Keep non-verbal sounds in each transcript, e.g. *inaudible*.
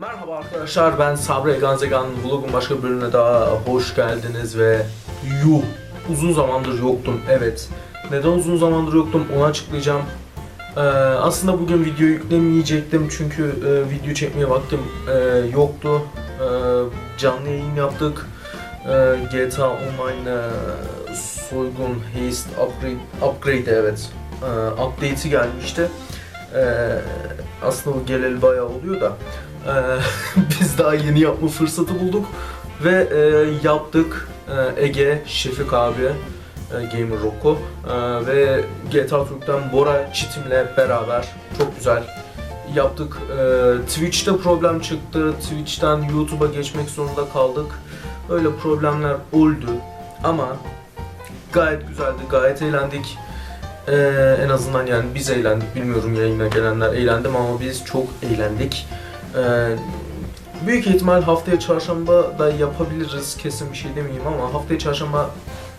Merhaba arkadaşlar ben Sabri Eganzegan vlogun başka bölümüne daha hoş geldiniz ve yuh uzun zamandır yoktum. Evet neden uzun zamandır yoktum onu açıklayacağım. Ee, aslında bugün video yüklemeyecektim çünkü e, video çekmeye vaktim e, yoktu. Ee, canlı yayın yaptık. Ee, GTA Online e, soygun haste upgrade, upgrade evet Ee, update'i gelmişti Ee, aslında bu geleli bayağı oluyor da ee, *laughs* biz daha yeni yapma fırsatı bulduk ve e, yaptık Ee, Ege, Şefik abi, e, Gamer Rocco e, ve GTA Türk'ten Bora Çitim'le beraber çok güzel yaptık. Ee, Twitch'te problem çıktı, Twitch'ten YouTube'a geçmek zorunda kaldık. Öyle problemler oldu ama gayet güzeldi, gayet eğlendik. Ee, en azından yani biz eğlendik. Bilmiyorum yayına gelenler eğlendim ama biz çok eğlendik. Ee, büyük ihtimal haftaya çarşamba da yapabiliriz. Kesin bir şey demeyeyim ama haftaya çarşamba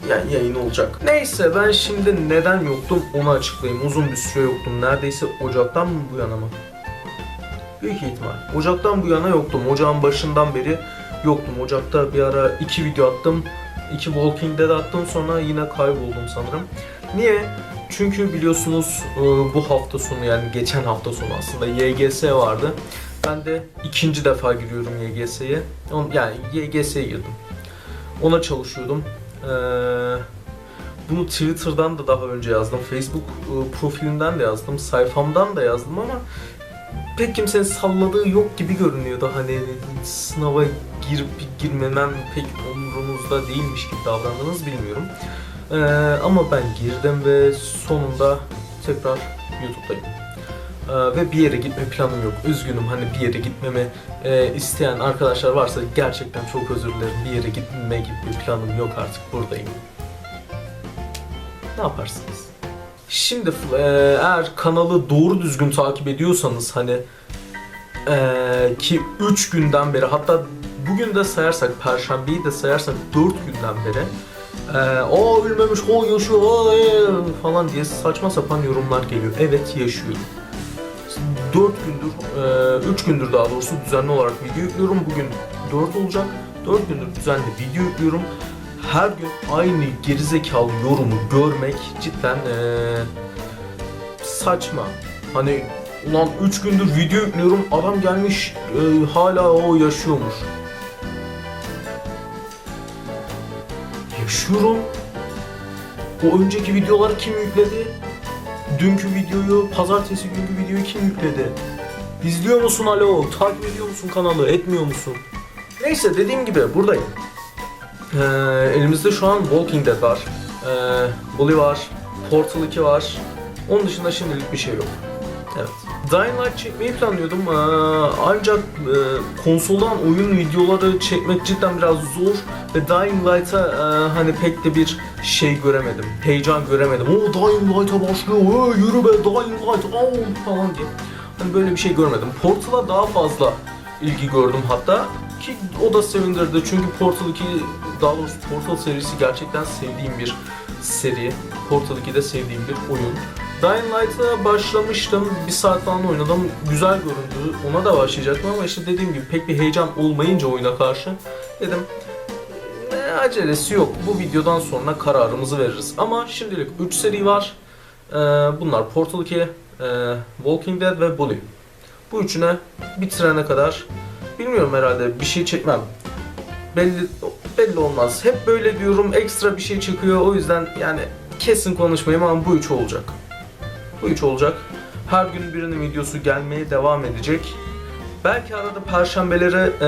yani yayın olacak. Neyse ben şimdi neden yoktum onu açıklayayım. Uzun bir süre yoktum. Neredeyse Ocak'tan mı bu yana mı? Büyük ihtimal. Ocak'tan bu yana yoktum. Ocağın başından beri yoktum. Ocak'ta bir ara iki video attım. iki Walking Dead attım sonra yine kayboldum sanırım. Niye? Çünkü biliyorsunuz e, bu hafta sonu yani geçen hafta sonu aslında YGS vardı. Ben de ikinci defa giriyorum YGS'ye. Yani YGS'ye girdim. Ona çalışıyordum. Ee, bunu Twitter'dan da daha önce yazdım. Facebook e, profilimden de yazdım. Sayfamdan da yazdım ama pek kimsenin salladığı yok gibi görünüyordu. Hani sınava girip girmemem pek umurunuzda değilmiş gibi davrandınız bilmiyorum. Ee, ama ben girdim ve sonunda tekrar YouTube'dayım. Ee, ve bir yere gitme planım yok. Üzgünüm hani bir yere gitmemi e, isteyen arkadaşlar varsa gerçekten çok özür dilerim. Bir yere gitme gibi bir planım yok artık buradayım. Ne yaparsınız? Şimdi e, eğer kanalı doğru düzgün takip ediyorsanız hani e, ki 3 günden beri hatta bugün de sayarsak perşembeyi de sayarsak 4 günden beri ee, o ölmemiş, o yaşıyor, o ee, falan diye saçma sapan yorumlar geliyor. Evet yaşıyorum. 4 gündür, 3 gündür daha doğrusu düzenli olarak video yüklüyorum. Bugün 4 olacak. 4 gündür düzenli video yüklüyorum. Her gün aynı gerizekalı yorumu görmek cidden ee, saçma. Hani ulan 3 gündür video yüklüyorum adam gelmiş hala o yaşıyormuş. Yaşıyorum. O önceki videoları kim yükledi? Dünkü videoyu, pazartesi günkü videoyu kim yükledi? İzliyor musun alo? Takip ediyor musun kanalı? Etmiyor musun? Neyse dediğim gibi buradayım. Ee, elimizde şu an Walking Dead var. Ee, Bully var. Portal 2 var. Onun dışında şimdilik bir şey yok. Evet. Dying Light çekmeyi planlıyordum ee, ancak e, konsoldan oyun videoları çekmek cidden biraz zor ve Dying Light'a e, hani pek de bir şey göremedim, heyecan göremedim. O Dying Light'a başlıyor, "Hey, yürü be Dying Light, au!" falan diye. Hani böyle bir şey görmedim. Portal'a daha fazla ilgi gördüm hatta ki o da sevindirdi çünkü Portal 2 daha doğrusu Portal serisi gerçekten sevdiğim bir seri. Portal 2'de sevdiğim bir oyun. Dying Light'a başlamıştım. Bir saat falan oynadım. Güzel göründü. Ona da başlayacaktım ama işte dediğim gibi pek bir heyecan olmayınca oyuna karşı dedim "Ne acelesi yok. Bu videodan sonra kararımızı veririz. Ama şimdilik 3 seri var. Ee, bunlar Portal 2, e, Walking Dead ve Bully. Bu üçüne bitirene kadar bilmiyorum herhalde bir şey çekmem. Belli belli olmaz. Hep böyle diyorum ekstra bir şey çıkıyor. O yüzden yani kesin konuşmayayım ama bu üç olacak. Bu üç olacak. Her gün birinin videosu gelmeye devam edecek. Belki arada perşembelere e,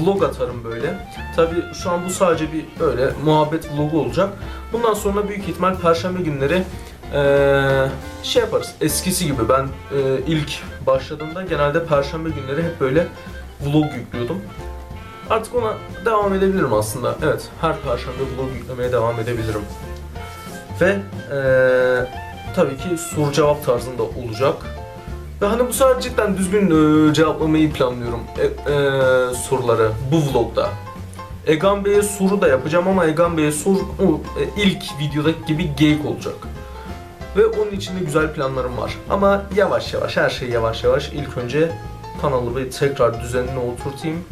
vlog atarım böyle. Tabi şu an bu sadece bir böyle muhabbet vlogu olacak. Bundan sonra büyük ihtimal perşembe günleri e, şey yaparız. Eskisi gibi ben e, ilk başladığımda genelde perşembe günleri hep böyle vlog yüklüyordum. Artık ona devam edebilirim aslında. Evet, her perşembe vlog yüklemeye devam edebilirim. Ve eee tabii ki soru cevap tarzında olacak. Ve hani bu sefer cidden düzgün eee, cevaplamayı planlıyorum e, eee, soruları bu vlogda. Egan Bey'e soru da yapacağım ama Egan Bey'e soru e, ilk videodaki gibi geyik olacak. Ve onun için de güzel planlarım var. Ama yavaş yavaş, her şey yavaş yavaş. İlk önce kanalı bir tekrar düzenine oturtayım.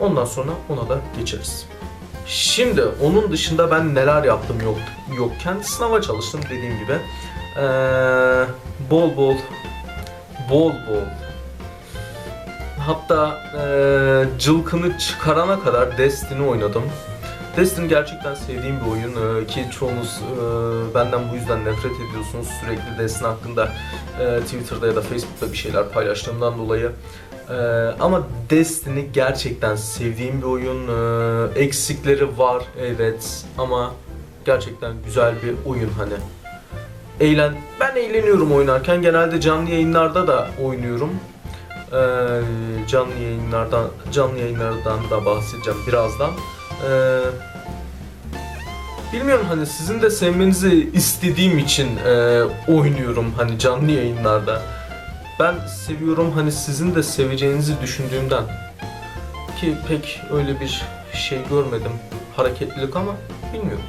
Ondan sonra ona da geçeriz. Şimdi onun dışında ben neler yaptım yok yokken sınava çalıştım dediğim gibi. Ee, bol bol bol bol hatta ee, cılkını çıkarana kadar Destiny oynadım. Destiny gerçekten sevdiğim bir oyun ee, ki çoğunuz ee, benden bu yüzden nefret ediyorsunuz. Sürekli Destiny hakkında ee, Twitter'da ya da Facebook'ta bir şeyler paylaştığımdan dolayı. Ee, ama Destiny gerçekten sevdiğim bir oyun. Ee, eksikleri var evet ama gerçekten güzel bir oyun hani. Eğlen ben eğleniyorum oynarken. Genelde canlı yayınlarda da oynuyorum. Ee, canlı yayınlardan canlı yayınlardan da bahsedeceğim birazdan. Ee, bilmiyorum hani sizin de sevmenizi istediğim için e, oynuyorum hani canlı yayınlarda. Ben seviyorum hani sizin de seveceğinizi düşündüğümden ki pek öyle bir şey görmedim hareketlilik ama bilmiyorum.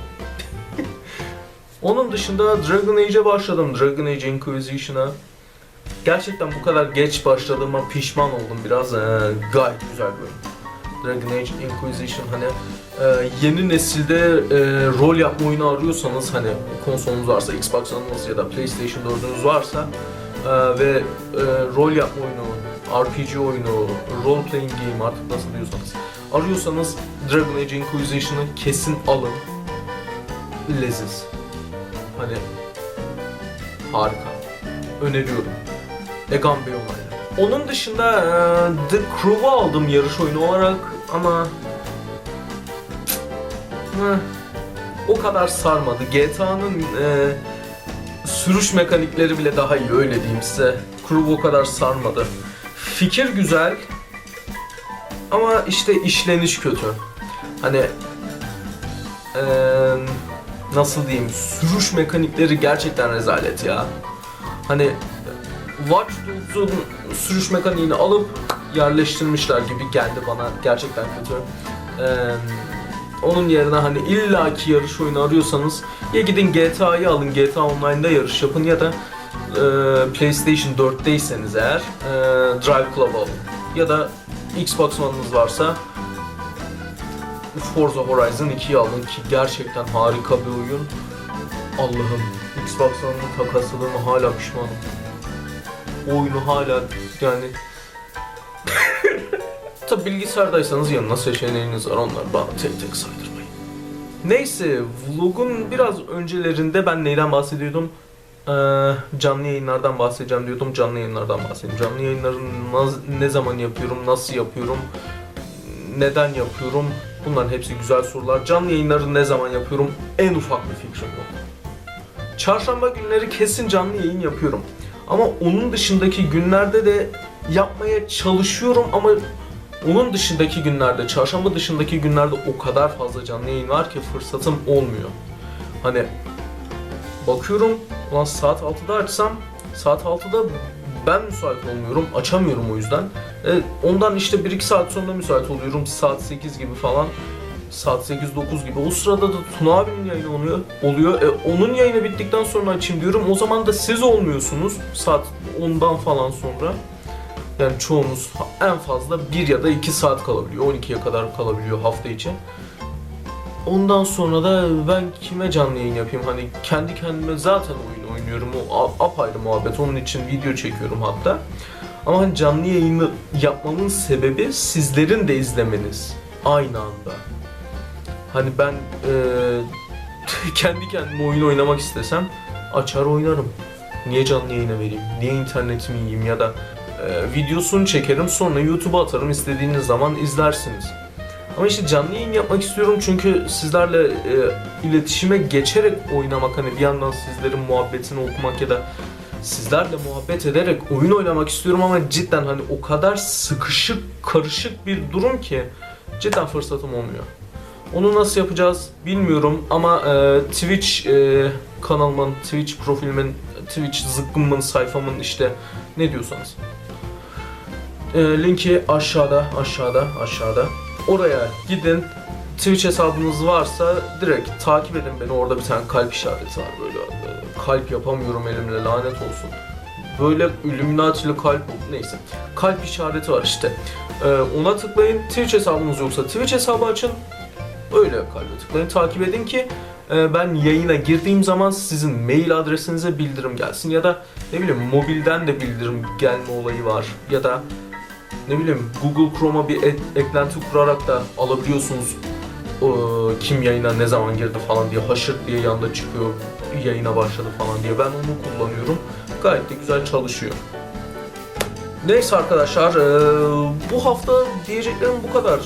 Onun dışında Dragon Age'e başladım. Dragon Age Inquisition'a. Gerçekten bu kadar geç başladığıma pişman oldum biraz. Ee, gayet güzel bir oyun. Dragon Age Inquisition hani e, yeni nesilde e, rol yapma oyunu arıyorsanız hani konsolunuz varsa Xbox'ınız ya da PlayStation 4'ünüz varsa e, ve e, rol yapma oyunu, RPG oyunu, role playing game artık nasıl diyorsanız arıyorsanız Dragon Age Inquisition'ı kesin alın. Leziz. Hani harika. Öneriyorum. Egan Bey olayı. Onun dışında e, The Crew'u aldım yarış oyunu olarak ama Heh, o kadar sarmadı. GTA'nın e, sürüş mekanikleri bile daha iyi öyle diyeyim size. Crew o kadar sarmadı. Fikir güzel ama işte işleniş kötü. Hani e, nasıl diyeyim sürüş mekanikleri gerçekten rezalet ya. Hani Watch Dogs'un sürüş mekaniğini alıp yerleştirmişler gibi geldi bana gerçekten kötü. Ee, onun yerine hani illaki yarış oyunu arıyorsanız ya gidin GTA'yı alın GTA Online'da yarış yapın ya da e, PlayStation 4'teyseniz eğer e, Drive Club alın. Ya da Xbox One'ınız varsa Forza Horizon 2'yi alın ki gerçekten harika bir oyun. Allah'ım Xbox One'ın takasladığımı hala pişmanım. Oyunu hala yani *laughs* Tabi bilgisayardaysanız yanına seçeneğiniz var onlar bana tek tek saydırmayın. Neyse vlogun biraz öncelerinde ben neyden bahsediyordum? Ee, canlı yayınlardan bahsedeceğim diyordum. Canlı yayınlardan bahsedeyim. Canlı yayınları ne zaman yapıyorum, nasıl yapıyorum, neden yapıyorum? Bunların hepsi güzel sorular. Canlı yayınları ne zaman yapıyorum? En ufak bir fikrim yok. Çarşamba günleri kesin canlı yayın yapıyorum. Ama onun dışındaki günlerde de yapmaya çalışıyorum ama onun dışındaki günlerde, çarşamba dışındaki günlerde o kadar fazla canlı yayın var ki fırsatım olmuyor. Hani bakıyorum, ulan saat 6'da açsam, saat 6'da ben müsait olmuyorum, açamıyorum o yüzden. E, ondan işte 1-2 saat sonra müsait oluyorum, saat 8 gibi falan. Saat 8-9 gibi. O sırada da Tuna abinin yayını oluyor. oluyor. E, onun yayını bittikten sonra açayım diyorum. O zaman da siz olmuyorsunuz. Saat 10'dan falan sonra. Yani çoğunuz en fazla 1 ya da 2 saat kalabiliyor. 12'ye kadar kalabiliyor hafta içi. Ondan sonra da ben kime canlı yayın yapayım? Hani kendi kendime zaten oyun oynuyorum. O apayrı muhabbet. Onun için video çekiyorum hatta. Ama hani canlı yayını yapmamın sebebi sizlerin de izlemeniz. Aynı anda. Hani ben eee, *laughs* kendi kendime oyun oynamak istesem açar oynarım. Niye canlı yayına vereyim? Niye internetimi yiyeyim ya da e, videosunu çekerim sonra YouTube'a atarım istediğiniz zaman izlersiniz. Ama işte canlı yayın yapmak istiyorum çünkü sizlerle e, iletişime geçerek oynamak hani bir yandan sizlerin muhabbetini okumak ya da sizlerle muhabbet ederek oyun oynamak istiyorum ama cidden hani o kadar sıkışık karışık bir durum ki cidden fırsatım olmuyor. Onu nasıl yapacağız bilmiyorum ama e, Twitch e, kanalımın, Twitch profilimin, Twitch zıkkımın, sayfamın işte ne diyorsanız. E, linki aşağıda, aşağıda, aşağıda. Oraya gidin. Twitch hesabınız varsa direkt takip edin beni. Orada bir tane kalp işareti var böyle. Kalp yapamıyorum elimle lanet olsun. böyle Illuminati'li kalp neyse kalp işareti var işte. Ee, ona tıklayın. Twitch hesabınız yoksa Twitch hesabı açın. Öyle kalbe tıklayın. Takip edin ki e, ben yayına girdiğim zaman sizin mail adresinize bildirim gelsin ya da ne bileyim mobilden de bildirim gelme olayı var ya da ne bileyim Google Chrome'a bir e- eklenti kurarak da alabiliyorsunuz kim yayına ne zaman girdi falan diye haşır diye yanda çıkıyor yayına başladı falan diye ben onu kullanıyorum gayet de güzel çalışıyor. Neyse arkadaşlar e, bu hafta diyeceklerim bu kadar.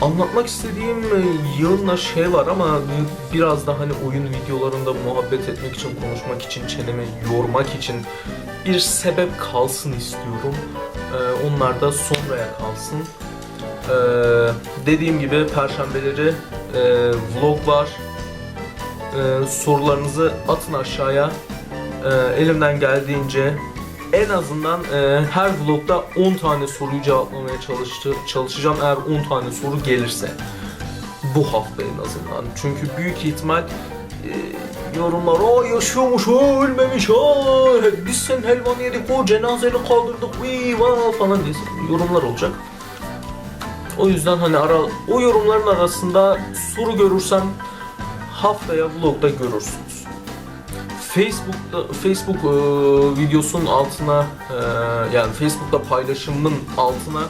Anlatmak istediğim e, yığınla şey var ama biraz da hani oyun videolarında muhabbet etmek için, konuşmak için, çenemi yormak için bir sebep kalsın istiyorum. Ee, onlar da sonraya kalsın. Ee, dediğim gibi perşembeleri e, vlog var. Ee, sorularınızı atın aşağıya. Ee, elimden geldiğince en azından e, her vlogda 10 tane soruyu cevaplamaya çalıştı, çalışacağım eğer 10 tane soru gelirse. Bu hafta en azından. Çünkü büyük ihtimal e, yorumlar o yaşıyormuş o ölmemiş o biz sen helvanı yedik o cenazeni kaldırdık va falan diye yorumlar olacak. O yüzden hani ara o yorumların arasında soru görürsem haftaya vlogda görürsünüz. Facebook'ta Facebook e, videosunun altına e, yani Facebook'ta paylaşımın altına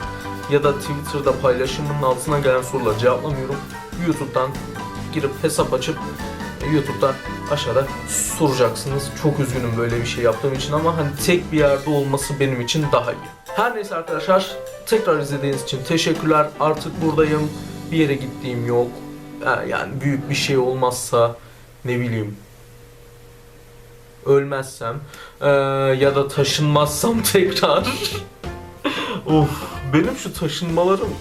ya da Twitter'da paylaşımın altına gelen soruları cevaplamıyorum. YouTube'dan girip hesap açıp e, YouTube'dan aşağıda soracaksınız. Çok üzgünüm böyle bir şey yaptığım için ama hani tek bir yerde olması benim için daha iyi. Her neyse arkadaşlar tekrar izlediğiniz için teşekkürler. Artık buradayım. Bir yere gittiğim yok. Ha, Yani büyük bir şey olmazsa ne bileyim ölmezsem eee, ya da taşınmazsam *laughs* tekrar of benim şu taşınmalarım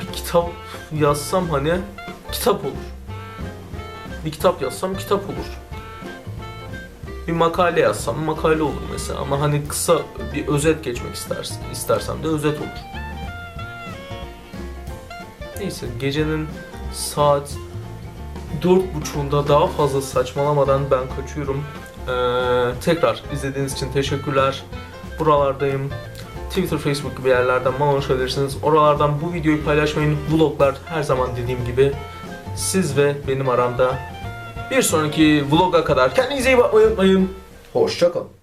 bir kitap yazsam hani kitap olur bir kitap yazsam kitap olur bir makale yazsam makale olur mesela ama hani kısa bir özet geçmek istersen, istersem de özet olur neyse gecenin saat dört buçuğunda daha fazla saçmalamadan ben kaçıyorum ee, tekrar izlediğiniz için teşekkürler. Buralardayım. Twitter, Facebook gibi yerlerden bana ulaşabilirsiniz. Oralardan bu videoyu paylaşmayın. Vloglar her zaman dediğim gibi siz ve benim aramda. Bir sonraki vloga kadar kendinize iyi bakmayı unutmayın. Hoşçakalın.